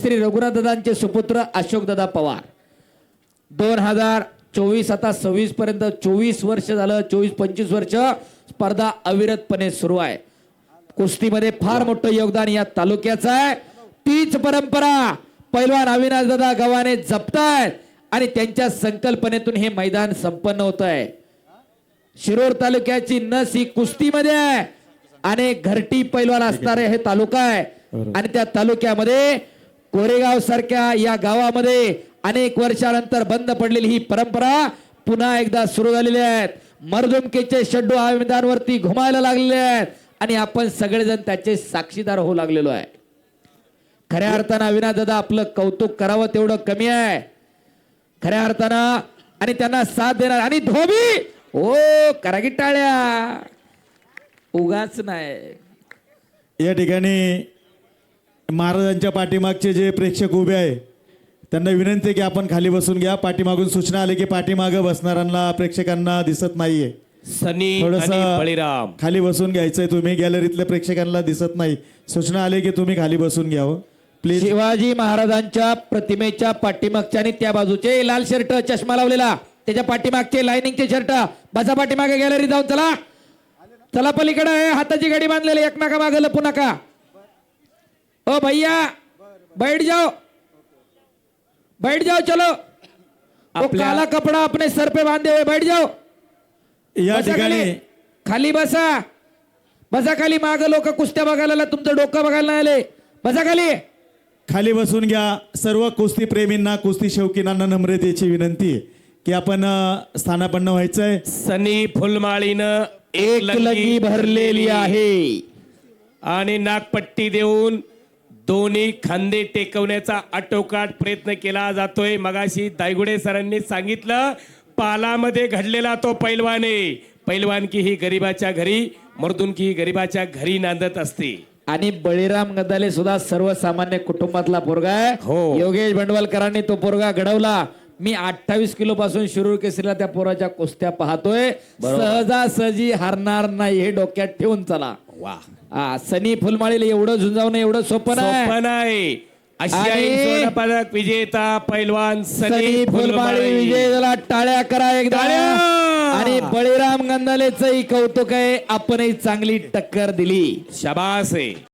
श्री रघुनाथदादांचे सुपुत्र अशोकदादा पवार. दोन हजार चोवीस आता सव्वीस पर्यंत चोवीस वर्ष झालं चोवीस पंचवीस वर्ष स्पर्धा अविरतपणे सुरू आहे. कुस्तीमध्ये फार मोठं योगदान या तालुक्याचं आहे. तीच परंपरा पैलवान अविनाश दादा गव्हाणे जपतायत आणि त्यांच्या संकल्पनेतून हे मैदान संपन्न होत आहे शिरोर तालुक्याची नस ही कुस्तीमध्ये आहे. अनेक घरटी पैलवान असणारे हे तालुका आहे. आणि त्या तालुक्यामध्ये कोरेगाव सारख्या या गावामध्ये अनेक वर्षानंतर बंद पडलेली ही परंपरा पुन्हा एकदा सुरू झालेली आहेत. मरदुमकेचे शड्डू हा मैदानवरती घुमायला लागलेले आहेत आणि आपण सगळेजण त्याचे साक्षीदार होऊ लागलेलो आहे. खऱ्या अर्थानं अविनाश दादा आपलं कौतुक करावं तेवढं कमी आहे. खऱ्या अर्थानं आणि त्यांना साथ देणार आणि धोबी! हो करा की टाळ्या उगाच नाही. या ठिकाणी महाराजांच्या पाठीमागचे जे प्रेक्षक उभे आहे त्यांना विनंती आहे की आपण खाली बसून घ्या. पाठीमागून सूचना आली की पाठीमागं बसणाऱ्यांना प्रेक्षकांना दिसत नाहीये. सनी थोडस आणि बळीराम. खाली बसून घ्यायचंय तुम्ही. गॅलरीतल्या प्रेक्षकांना दिसत नाही. सूचना आली की तुम्ही खाली बसून घ्यावं प्लीज शिवाजी महाराजांच्या प्रतिमेच्या पाठीमागच्या आणि त्या बाजूचे लाल शर्ट चष्मा लावलेला. त्याच्या पाठीमागचे लाइनिंगचे शर्ट. बसा पाठीमागे गॅलरी जाऊन चला. चला पलीकडे हाताची गाडी बांधलेली. एक नाका मागे लपू नका. ओ भैया बैठ जाओ। बैठ जाओ चलो। वो काला कपड़ा अपने सर पे बांधे हुए बैठ जाओ। या बसा ठिकाणी। खाली. बसा। बसा खाली माग लोक कुस्त्या बघायला आले, तुमचं डोकं बघायला नाही आले। बसा खाली। खाली बसून घ्या सर्व कुस्ती प्रेमींना कुस्ती शौकीनांना नम्रतेची विनंती आहे की आपण अं, स्थानापन्न व्हायचंय. सनी फुलमाळीनं एक लगी भरलेली आहे. आणि नागपट्टी देऊन दोन्ही खांदे टेकवण्याचा आटोकाट प्रयत्न केला जातोय. मगाशी दायगुडे सरांनी सांगितलं पालामध्ये घडलेला तो पैलवाने पैलवानकी ही गरिबाच्या घरी मर्दुनकी ही गरिबाच्या घरी नांदत असते. आणि बळीराम गदाले सुद्धा सर्वसामान्य कुटुंबातला पोरगा आहे. हो. योगेश भंडवलकरांनी तो पोरगा घडवला. मी अठ्ठावीस किलो पासून शिरूर केसरीला त्या पोराच्या कुस्त्या पाहतोय. सहजासहजी हारणार नाही हे डोक्यात ठेवून चला. वा. हा सनी फुलमाळीला एवढं झुंजावणं एवढं सोपं नाही. आशियाई सुवर्ण पदक विजेता पैलवान सनी फुलमाळी फुलमाळी. विजयला टाळ्या करा एकदा. टाळ्या! आणि बळीराम गंधालेचंही कौतुक आहे. आपणही चांगली टक्कर दिली. शबास आहे.